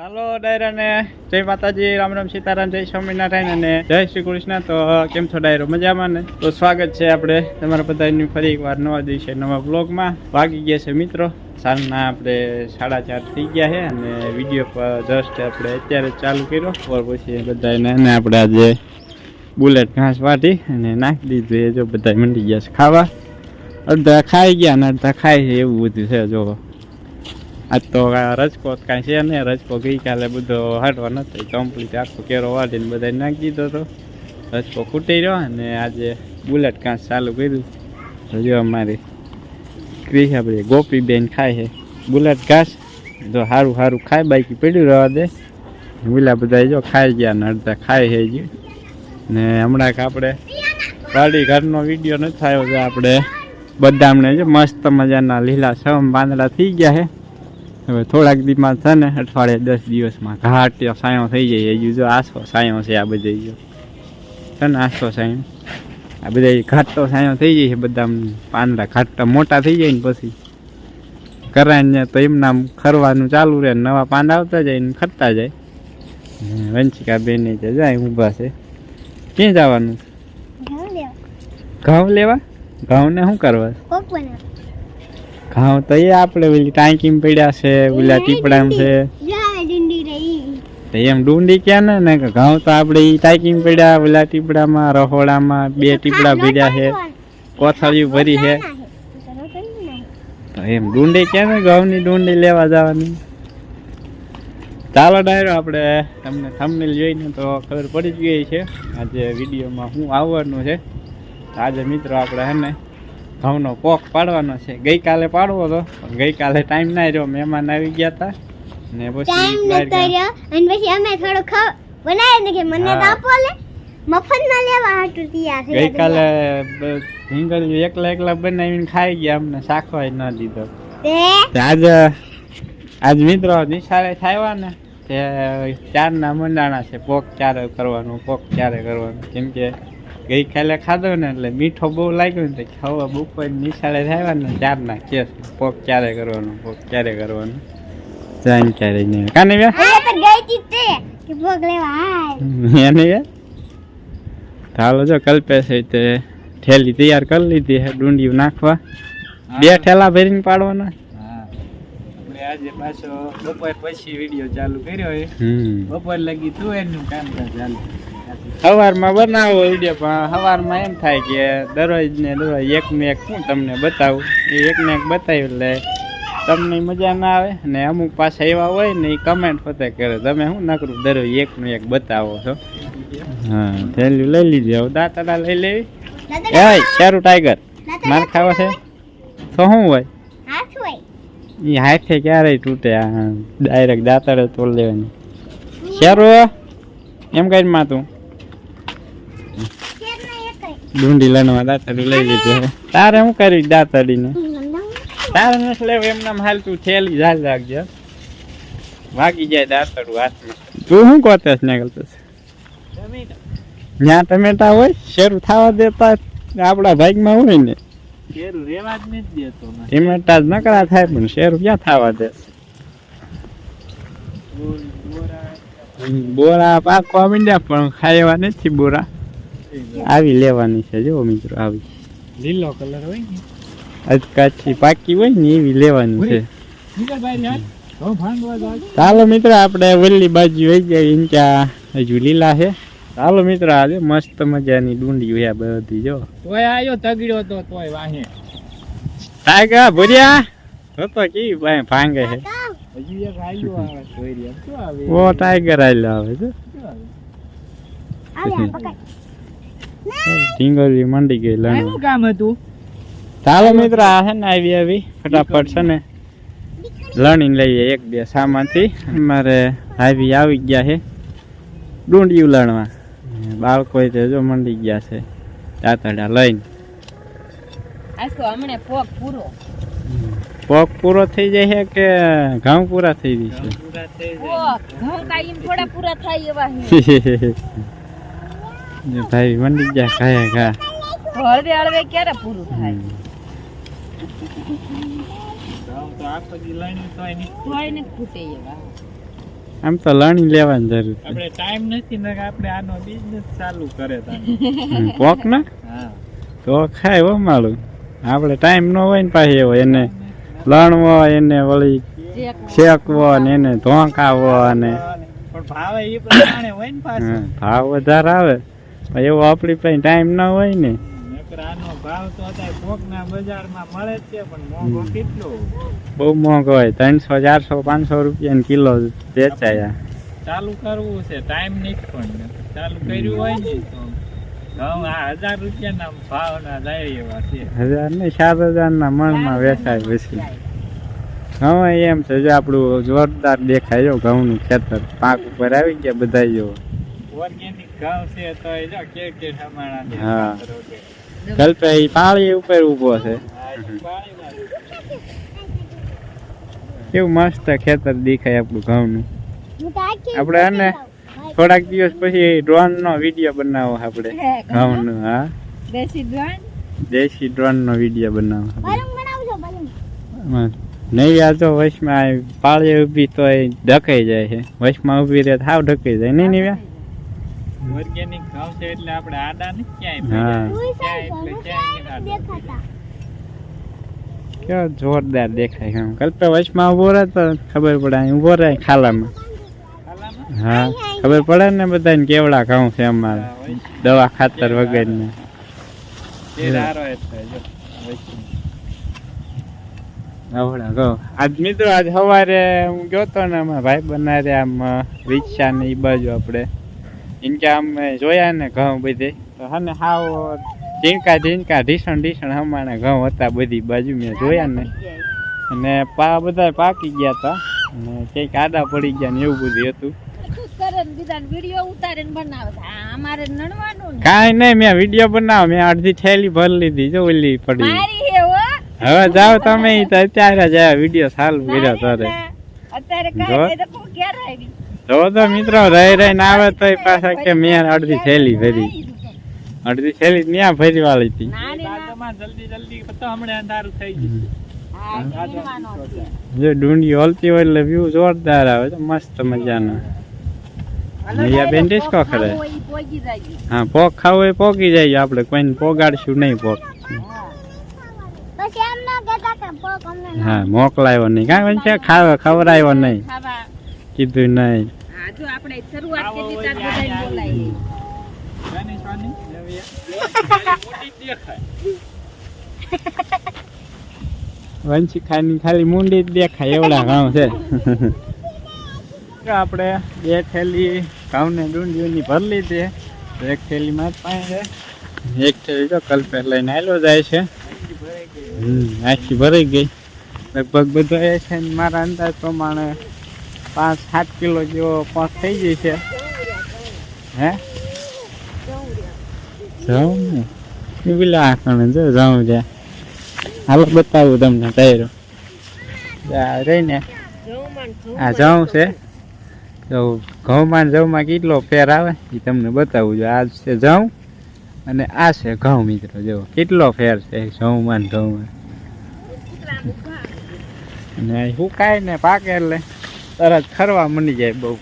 ચાલો ડાયરા ને જય માતાજી, રામ રામ સીતારામ, જય સ્વામિનારાયણ અને જય શ્રી કૃષ્ણ. તો કેમ છો ડાયરો? મજામાં ને? તો સ્વાગત છે આપણે તમારા બધાની ફરી એકવાર નવા દિવસે નવા બ્લોગમાં વાગી ગયા છે મિત્રો. સાંજના આપણે સાડા ચાર થઈ ગયા છે અને વીડિયો પર જસ્ટ આપણે અત્યારે ચાલુ કર્યો. ઓર પછી બધાને અને આપણે આજે બુલેટ ઘાસ વાટી અને નાખી દીધું એ જો બધા મંડી ગયા છે ખાવા. અડધા ખાઈ ગયા અને અડધા ખાય છે એવું બધું છે, જો. આજ તો આ રજકો કાંઈ છે ને રજકો ગઈકાલે બધો હાટવા નથી કમ્પ્લીટ આખો કેરો વાટીને બધા નાખી દીધો હતો. રજકો ખૂટી રહ્યો અને આજે બુલેટ કાંસ ચાલુ કર્યું. જો અમારી ક્રિશ આપણી ગોપીબેન ખાય છે બુલેટ ઘાસ. જો સારું સારું ખાય, બાકી પડ્યું રહેવા દે. બુલા બધા જો ખાઈ ગયા ને અડધા ખાય છે ગયું ને હમણાં આપણે ગાડી ઘરનો વીડિયો નથી થયો છે આપણે બદામને જો મસ્ત મજાના લીલા સમ પાંદડા થઈ ગયા છે. હવે થોડાક દીમાં છે ને અઠવાડિયે દસ દિવસમાં ઘાટ સાયો થઈ જાય હજુ જો આસો સાયો છે આ બધે જો. છે ને આસો સાયો. આ બધા ઘાટ તો સાયો થઈ જાય છે બધા પાંદડા ઘાટ મોટા થઈ જાય ને પછી. કરાઈને તો એમના ખરવાનું ચાલુ રહે ને નવા પાંદ આવતા જાય ને ખરતા જાય. વંશિકા બેન જાય ઊભા છે. ક્યાં જવાનું? ઘઉં લેવા. ઘઉંને શું કરવા? ઘઉં તો એ આપણે ઓલી ટાંકીમાં પડ્યા છે ઓલા ટીપડામાં છે. તો એમ ડુંડી ક્યાં ને? ને કે ઘઉં તો આપણે એ ટાંકીમાં પડ્યા ઓલા ટીપડામાં રહોડામાં બે ટીપડા ભર્યા છે. કોથળિયું ભરી છે. તો એમ ડુંડી ક્યાં ને? ઘઉંની ડુંડી લેવા જવાની. ચાલો ડાયરો આપણે તમને થંબનેલ જોઈને તો ખબર પડી જ ગઈ છે. આજે વિડીયોમાં શું આવવાનું છે. આજે મિત્રો આપણે હે ને ઘઉંનો પોક પાડવાનો છે. ગઈકાલે પાડવો હતો. ગઈકાલે ટાઈમ ના રહ્યો. મહેમાન આવી ગયા હતા ને પછી. અને અમે થોડો ખાવ બનાવી ને કે મને તો આપો લે. મફત ના લેવા હાટુ તૈયાર ગઈકાલે બ- એકલા એકલા બનાવીને ખાઈ ગયા. અમને શાખવાય ન દીધો. આજ આજ મિત્રો નિશાળે થાય ને. તે ચારના મંડાણા છે. પોક ચારે કરવાનું પોક ચારે કરવાનું. કેમ કે ગઈકાલે ખાધો ને એટલે મીઠો બહુ લાગ્યો ને તો ખાવા બપોર નિશાળે થાય ને ચારના કેસ પોક ક્યારે કરવાનું? પોક ક્યારે કરવાનું? જાણ ક્યારે નહીં કાને બે એટલે તો ગઈ તી તે કે ભોગ લેવા હાય એને બે ચાલો જો કલ્પેશ તે ઠેલી તૈયાર કરી લીધી છે ડુંડિયું નાખવા. બે ઠેલા ભરીને પાડવાના? આજે પાછો બપોર પછી વીડિયો ચાલુ કર્યો બપોર લગી તું એનું કામ ચાલુ. સવારમાં બનાવો વીડિયો પણ સવારમાં એમ થાય કે દરરોજ ને દરરોજ એક ને એક શું તમને બતાવું. એ એક ને એક બતાવ્યું એટલે તમને મજા ના આવે ને અમુક પાછા એવા હોય ને એ કમેન્ટ પોતે કરે તમે શું નકરું દરરોજ એક નું એક બતાવો છો? હા થેલી લઈ લીધી. હવે દાંતડા લઈ લેવી. એ સારું ટાઈગર માર ખાવા છે? તો શું હોય? એ હાથે ક્યારેય તૂટે ડાયરેક્ટ દાંતડે તોડ લેવાની. સારું એમ કઈ માં તું? ડુંડી લણવા દાંતડી લઈ લીધી તારે શું કરી દાંતડીને? તારે નથી લેવું હાલ તું થેલી ઝાલ રાખજે વાગી જાય દાંતડું હાથમાં. તું શું કોતે ને ગલતો ત્યાં ટમેટા હોય શેરું થવા દેતા આપણા ભાગમાં હોય ને. શેરું રેવા જ નથી દેતો ટમેટા જ નકરા થાય પણ શેરું ક્યાં થવા દે? બોર- બોરા. બોરા પાકવા મીંડ્યા પણ ખાવા નથી બોરા. આવી લેવાની છે જો મિત્રો આવી. લીલો કલર હોય ને. અજકાચી પાકી હોય ને એવી લેવાની છે. ચાલો મિત્રો આપણે વલ્લી બાજુ વહી જાય ત્યાં હજુ લીલા છે. ચાલો મિત્રો આજે મસ્ત મજાની ડુંડી હોય આ બધી જો. તોય આયો તગડ્યો તો તોય વાહે. ટાઈગર ભર્યા? તો તો કી ભાઈ ભાંગે છે. હજી એક આયો આવે તોય રે શું આવે? ઓ ટાઈગર આવેલો આવે છે? આવે? પકડ. ઢીંગલી મંડી ગઈ લણ શું કામ હતું? ચાલો મિત્રો આ છે ને આવી આવી. ફટાફટ છે ને લણીને લઈએ એક બે સામાનથી. અમારે આવી આવી ગયા છે ડુંડિયું લણવા. બાળકો તે જો મંડી ગયા છે દાંતડા લઈને. હમણે પોક પૂરો. પોક પૂરો થઈ જાય છે કે ઘઉં પૂરા થઈ જાય છે? ઘઉં થોડા પૂરા થાય એવા ભાઈ મંડી ગયા ખાયા ખા. હળવે હળવે ક્યારે પૂરું થાય? આમ તો લણી લેવાની જરૂર છે. આપણે ટાઈમ નથી ને આપણે આનો બિઝનેસ ચાલુ કરે હમ, ના? તો ખાય હો માળું આપણે ટાઈમ ન હોય ને પાછી એવો એને લણવો એને વળી શેકવો ને એને ધોંકાવો અને પણ ભાવે એ પ્રમાણે હોય ને ભાવ વધારે આવે. એવો આપણી પાસે ટાઈમ ન હોય ને. નકર આનો ભાવ તો અત્યારે કોકના બજારમાં મળે જ છે પણ મોંઘો કેટલો? બહુ મોંઘો હોય. ત્રણસો ચારસો પાંચસો રૂપિયા કિલો વેચાય. ચાલુ કરવું છે ટાઈમ નથી પણ. ચાલુ કર્યું હોય ને તો ઘઉં આ હજાર રૂપિયાના ભાવના જાય એવા છે. હજાર ને સાત હજારના મણમાં વેચાય પછી. હવે એમ છે જો આપણું જોરદાર દેખાય જો ઘઉંનું ખેતર પાક ઉપર આવી ગયા બધા જો. ઓર્ગેનિક ઘઉં છે તો એ જો કે કે હમાણા હા. કલ્પે ઈ પાળી ઉપર ઊભો છે. કેવું મસ્ત ખેતર દેખાય આપણું ઘઉંનું. નું આપડે અને આપણે આને થોડાક દિવસ પછી ડ્રોન નો વીડિયો બનાવો આપણે ઘઉંનું? હા. દેશી ડ્રોન? દેશી ડ્રોન નો વીડિયો બનાવો નહીં આ તો વચમાં પાળી ઊભી તો એ ઢકાઈ જાય છે. વચમાં ઊભી રહે તો હાવ ઢકાઈ જાય. નહીં નહીં ઓર્ગેનિક ઘઉં છે એટલે આપણે આડા ને ક્યાંય કેવો જોરદાર દેખાય આમ. કલ્પે વચમાં ઊભો રહે તો ખબર પડે અહીં ઊભો રહે ખાલામાં. ખાલામાં? હા ખબર પડે ને બધાને કેવડા ઘઉં છે અમારે. દવા ખાતર વગરને. ને ઘઉં. આજ મિત્રો આજ સવારે હું ગયો તો ને અમારા ભાઈ બનારે આમ રિક્ષા ને એ બાજુ આપણે. એમ કે આમ જોયા ને ઘઉં બધે. તો હને હાવ ઝીણકા ઝીણકા ઢીસણ ઢીસણ હમણાં ઘઉં હતા બધી બાજુ મેં જોયા ને. અને પા બધા પાકી ગયા હતા અને કંઈક આડા પડી ગયા ને એવું બધું હતું. કાંઈ નહીં મેં વીડિયો બનાવ મેં અડધી થેલી ભરી લીધી. જો ઓલી પડી. હવે જાઓ તમે અત્યારે જ વીડિયો સારું કર્યો તારે. અત્યારે તો તો મિત્રો રહી રહીને આવે તો પાછા કે મેં અડધી થેલી ભરી. અડધી થેલી ત્યાં ભરી વાળી હતી. જલ્દી જલ્દી તો હમણાં અંધારું થઈ ગયું. હા નડવાનો છે. જો ડુંડી હલતી હોય એટલે વ્યૂ જોરદાર આવે છે મસ્ત મજાનો. નૈયા બેન ડિસ્કો જાય. હા પોક ખાવું એ પોકી જાય આપણે કોઈને પોગાડશું નહીં પોક. હા. પછી એમ ના કહેતા કે પગ અમને ના હા મોકલાયો નહીં. કાંઈ છે ખાવ ખવડાયો નહીં. ખાવા કીધું નહીં. જો આપણે શરૂઆત બધાને મોટી દેખાય. વંશી ખાની ખાલી મુંડી જ દેખાય એવડા ઘઉં છે. આપણે બે થેલી ઘઉંને ડુંડીઓની ભરી લીધી. એક થેલી માં પાણી છે. એક થેલી તો કલ્પે લઈને આવેલો જાય છે. આખી ભરાઈ ગઈ. લગભગ બધો એ છે ને મારા અંદાજ પ્રમાણે પાંચ, સાત કિલો જેવો પાંચ થઈ ગઈ છે. હે? જાઉં ને. પેલા આકણે જો જાઉં જ્યાં હાલો બતાવું તમને આ રહીને આ જઉં છે. તો ઘઉંમાં જવમાં કેટલો ફેર આવે એ તમને બતાવું જો આ છે જઉં અને આ છે ઘઉં મિત્રો જો કેટલો ફેર છે ઘઉંમાં ઘઉંમાં. અને શું સુકાય ને પાકે એટલે. તરત ખરવા મળી જાય બહુ.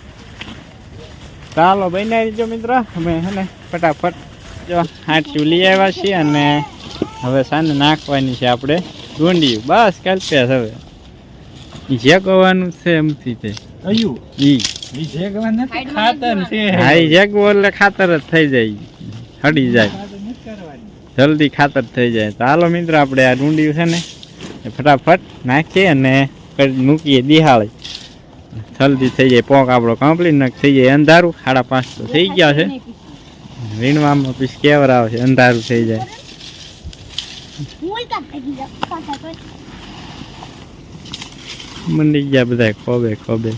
ચાલો બનાવી જો મિત્રો. અમે હે ને ફટાફટ જો હાચું લઈ આવ્યા છીએ અને હવે સાંજે નાખવાની છે આપણે ડુંડિયું. બસ કલ્પે હવે. જે ગવાનું છે એમથી તે? ઈ. સાઈડમાં ખાતર છે. હા ઈ એટલે ખાતર જ થઈ જાય. હડી જાય. ખાતર નથી કરવાની. જલ્દી ખાતર થઈ જાય. તો હાલો મિત્રો આપણે આ ડુંડિયું છે ને ફટાફટ નાખીએ અને મૂકીએ દિહાળી. જલ્દી થઈ જાય. પોક આપણો કમ્પ્લીટ નક થઈ જાય. અંધારું સાડા પાંચ તો થઈ ગયા છે. વીણવામાં પીસ કેવર આવે છે. અંધારું થઈ જાય. મંડી ગયા બધા ખોબે ખોબે.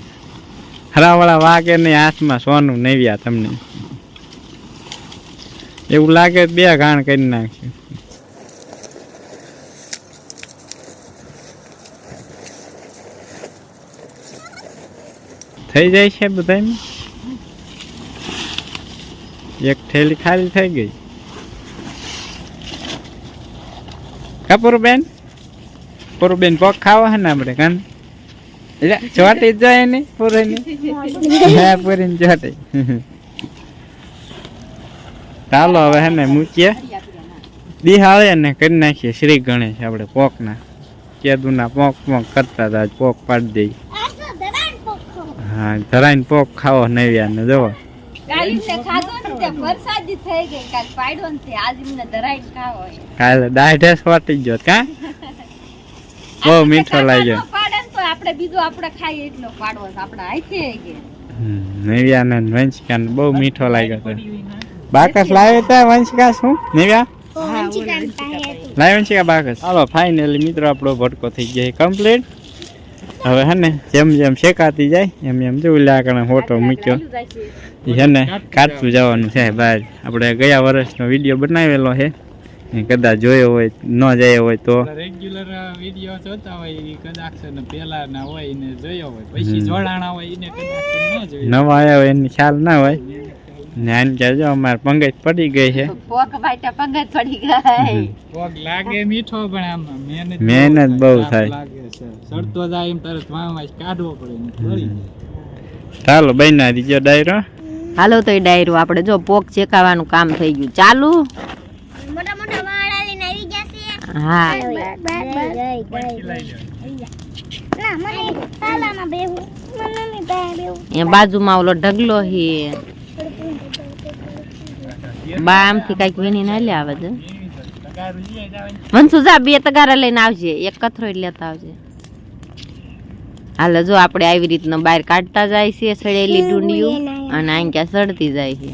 હરાવાળા વાગે નહીં, હાથમાં સોનું નવ્યા તમને. એવું લાગે બે ઘાણ કરી નાખ્યું થઈ જાય છે બધાને એક થેલી ખાલી થઈ ગઈ. કપૂરબેન? પૂરું બેન પગ ખાવા હે ને આપણે, કાન? ચોટી જાય ને પૂરીની? હા, પૂરીની ચોટી ચાલો હવે હે ને મૂકીએ. દિહાળે ને કરી નાખીએ શ્રી ગણેશ આપણે પોકના કેદુના પોક પોક કરતા હતા પોક પાડી દઈ આ તો દરાણ પોખો હા ધરાઈને પોક ખાવો નવ્યા ને જોવો. કાલી ને ખાધો ને તે વરસાદી થઈ ગઈ કાલ પાડ્યો ને તે આજ મને ધરાઈ ખાવો છે. કાલે દાઢે વાટી ગયો કા? બહુ મીઠો ને તો આપણે બીજો આપણે ખાઈએ એટલો પાડવો આપણે હાથે કે નવ્યા ને વંશિકા બહુ મીઠો લાગ્યો હતો બાકસ લાવ્યો તા વંશિકા શું? નેવ્યા લાવ્યો વંશિકા બાકસ. હાલો ફાઇનલી મિત્રો આપણો ભટકો થઈ ગયો કમ્પ્લીટ હવે હે ને જેમ જેમ શેકાતી જાય એમ એમ જો લાકડા ફોટો મૂક્યો. ઈ છે ને કાચું જવાનું છે બહાર. આપણે ગયા વર્ષનો વીડિયો બનાવેલો છે. એ કદાચ જોયો હોય ન જાય હોય તો. રેગ્યુલર વીડિયો જોતા હોય કદાચ ને પેલા ના હોય ને જોયો હોય. પછી જોડાણા હોય એને કદાચ ન જોયો નવા આવ્યા હોય એની ખ્યાલ ના હોય. ને જાજો કે જો અમારે પંગજ પડી ગઈ છે. પોક વાટા પગત પડી ગઈ. પોક લાગે મીઠો પણ આમ મહેનત મહેનત બહુ થાય. લાગે છે. સડતો જાય એમ તરત વાંવા કાઢવો પડે. ચાલો બૈના દીજો ડાયરો. હાલો તો એ ડાયરો આપણે જો પોક ચેકાવાનું કામ થઈ ગયું. ચાલુ? મોટા મોટા વાળા લઈને આવી જશે હા. પછી ના મને તાલામાં બેહું. મને પાસે બેહું. એ બાજુમાં ઓલો ઢગલો હે બા આમથી કંઈક વીણી ના લે આવે છે તગારું લઈ જવાની. વંશુ જા બે તગારા લઈને આવજે. એક કથરો જ લેતા આવજે. હાલ જો આપણે આવી રીતના બહાર કાઢતા જાય છે સડેલી ડુંડિયું અને અહીં ક્યાં સડતી જાય છે.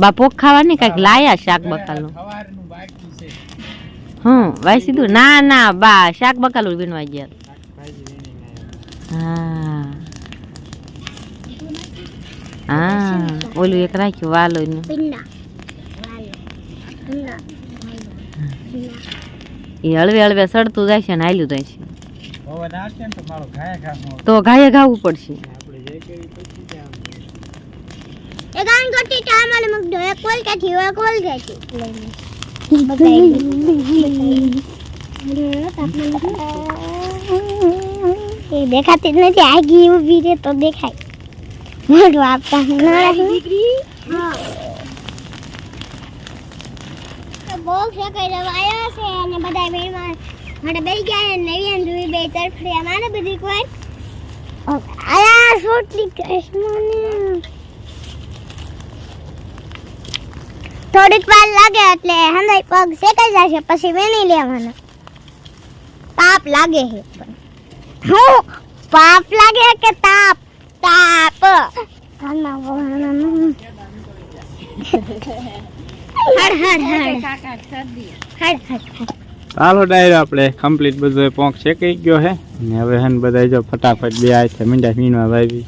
બા પોખ. ખાવાની કંઈક લાયા શાક બકાલું? હમ ભાઈ સીધું. ના ના બા શાક બકાલું વીણવા ગયા. હા. હા ઓલું એક રાખ્યું વાલો એ હળવે હળવે સડતું જાય છે ને હાલ્યું જાય છે તો મારો ઘાય ઘા મોઢું. તો ઘાયે ઘાવું પડશે આપણે જે કરી પછી જ આવશે. એક આન ગોટી ટામાલે મુક દો એક કોલ કોલ કાઠી એ દેખાતી જ નથી આગી ઊભી રે તો દેખાય મોઢું આપતા દીકરી? બહુ શેકાઈ જવા છે અને બધા બેમાં માટે બે ગયા નવી અને જુઈ બે તરફડી અમારે બધી કોઈ આયા સોટલી કૃષ્ણ થોડીક વાર લાગે એટલે હંધાઈ પગ શેકાઈ જશે પછી વેણી લેવાના. પાપ લાગે છે પણ. હું પાપ લાગે કે તાપ? તાપ ચાલો ડાયરો આપણે કમ્પ્લીટ બધો પોંક શેકાઈ ગયો હે. ને હવે હેન બધા જો ફટાફટ બે આ છે મીંડા મીનવા ભાઈ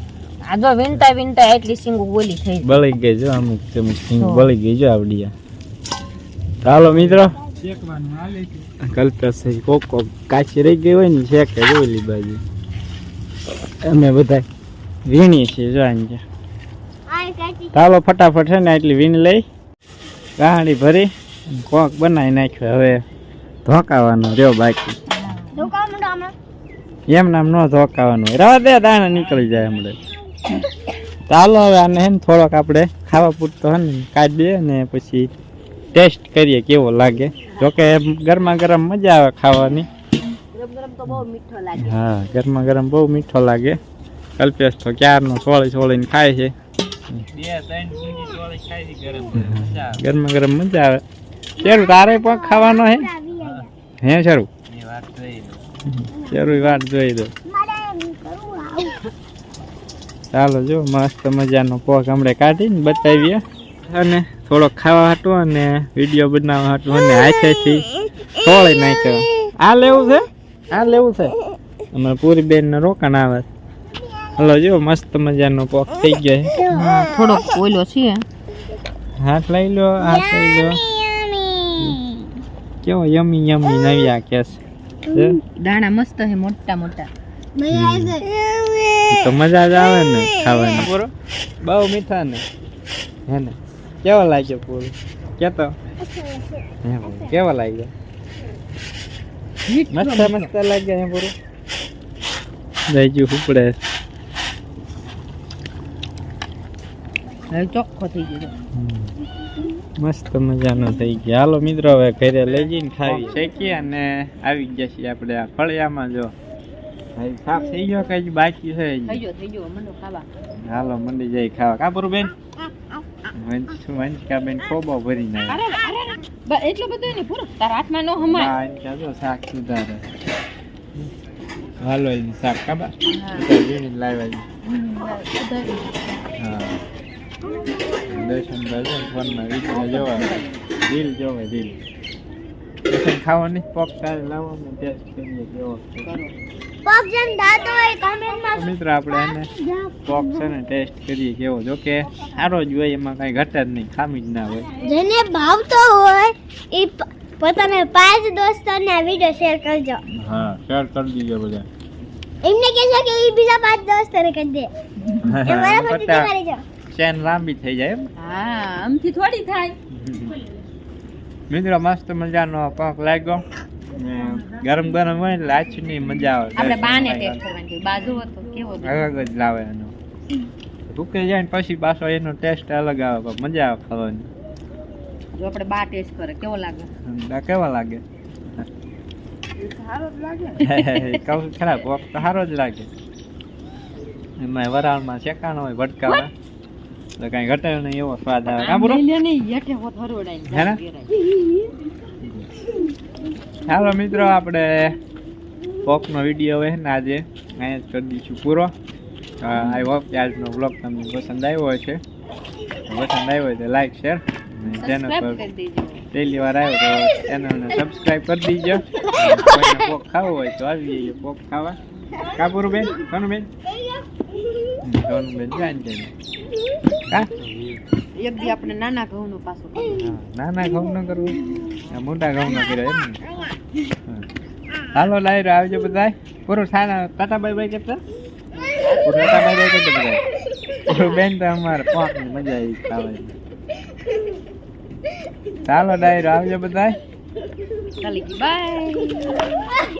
આ જો વિનતા વિનતા એટલી સિંગુ બોલી થઈ બળી ગઈ જો અમુક અમુક સિંગ બળી ગઈ જો આવડી. ચાલો મિત્રો. હાલે છે. કોક કોક કાચી રહી ગઈ હોય ને શેકે ઓલી બાજુ. અમે બધા વીણી છે જો કે. ચાલો ફટાફટ છે ને એટલી વીણ લઈ ગાહડી ભરી કોક બનાવી નાખ્યો. હવે ધોકાવાનો રહ્યો બાકી. એમ નામ ન ધોકાવાનું રવા દે દાણા નીકળી જાય હમણાં. ચાલો હવે આને હે ને થોડોક આપણે ખાવા પૂરતો હે ને કાઢીએ ને પછી ટેસ્ટ કરીએ કેવો લાગે. જોકે ગરમા ગરમ મજા આવે ખાવાની. ગરમ ગરમ તો બહુ મીઠો લાગે. હા ગરમા ગરમ બહુ મીઠો લાગે. કલ્પેશ તો ક્યારનો સોળી સોળીને ખાય છે. ગરમ ગરમ. મજા આવે. શેરું તારે પણ ખાવાનો હે? હે શરૂ? શરૂ વાત જોઈ દો ચાલો જો મસ્ત મજાનો પોક હમણે કાઢીને બતાવીએ. અને થોડોક ખાવા હતો અને વીડિયો બનાવવા હતો અને હાથેથી તોળી નાખ્યો. આ લેવું છે? આ લેવું છે? અમારે પૂરી બેનને રોકાણ આવે. હલો જો મસ્ત મજાનો પોક થઈ ગયો છે. હા થોડોક ઓલો છે. હાથ લઈ લો હાથ લઈ લો. કેવો યમી યમી નવ્યા કેસ છે. દાણા મસ્ત છે મોટા મોટા. તો મજા જ આવે ને ખાવાની. પૂરો બહુ મીઠા ને. હે ને. કેવો લાગ્યો પૂરો? કેતો? હે કેવો લાગ્યો? મસ્ત મસ્ત લાગ્યા હે પૂરો. દઈજુ ઉપડે. હવે ચોખ્ખો થઈ ગયો મસ્ત મજાનો થઈ ગયો. હાલો મિત્રો હવે ઘરે લઈ જઈને ખાવી શેકી અને આવી ગયા છીએ આપણે આ ફળિયામાં જો. સાફ થઈ ગયો કઈ બાકી છે? થઈ ગયો થઈ ગયો. મને ખાવા. હાલો મંડી જાય ખાવા. કાપુર બેન વંશ વંશિકા બેન ખોબો ભરી નાખે. એટલું બધું નહીં પૂરું? તારા હાથમાં નો હમાય. હા શાક સુધારે. હાલો શાક કાબા. લાવ્યા દર્શન દર્શન ફોનમાં વીડિયો જોવા રીલ જોવે રીલ દર્શન ખાવાની પોક તારે લાવવાનો ટેસ્ટ કરીએ કેવો પગ જેમ દાંતો હોય કમેન્ટમાં તો આપણે એને પોક છે ને ટેસ્ટ કરીએ કેવો. જો કે સારો જ હોય એમાં કાંઈ ઘટે જ નહીં ખામી જ ના હોય. જેને ભાવતો હોય એ પોતાના પાંચ દોસ્તોને આ વીડિયો શેર કરજો. હા શેર કરી દીજો બધા. એમને કહેજો કે એ બીજા પાંચ દોસ્તોને કરી દે. એ બરાબર પતા તમારી જો ચેન લાંબી થઈ જાય એમ. હા આમથી થોડી થાય. મિત્રો મસ્ત મજાનો પાક લાગ્યો. ને ગરમ ગરમ હોય એટલે આછની મજા આવે. આપણે બાને ટેસ્ટ કરવાની બાજુ હતો કેવો અલગ જ લાવે એનો. ભૂકે જાય ને પછી પાછો એનો ટેસ્ટ અલગ આવે પણ મજા આવે ખાવાની. જો આપણે બા ટેસ્ટ કરે કેવો લાગે? આ કેવા લાગે? સારો જ લાગે. ખરાબ તો સારો જ લાગે. એમાં વરાળમાં શેકાણો હોય ભટકાવા તો કાંઈ ઘટે નહીં એવો સ્વાદ આવે. કાં બરો હાલો મિત્રો આપણે પોકનો વીડિયો હવે ને આજે અહીંયા જ કરી દઈશું પૂરો. આઈ હોપ કે આજનો બ્લોગ તમને પસંદ આવ્યો હશે. પસંદ આવ્યો હોય તો લાઈક શેર ચેનલ પર પહેલી વાર આવ્યો તો ચેનલને સબસ્ક્રાઈબ કરી દીજો. કોઈને પોક ખાવો હોય તો આવી જઈએ પોક ખાવા. કાપુર બેન છે કા એક દી આપણે નાના ઘઉંનું પાછું હા, નાના ઘઉં ન કરવું મોટા ઘઉં ન કર્યા એમ. હાલો લાયરો આવજો બધા પૂરો સાના તાતાબાઈ બાઈ બાય કરતા? પૂરું બાય કરતા બધા પૂરું બેન તો અમારે પાંચની મજા આવી ખાવાની. ચાલો ડાયરો આવજો બધા બાય.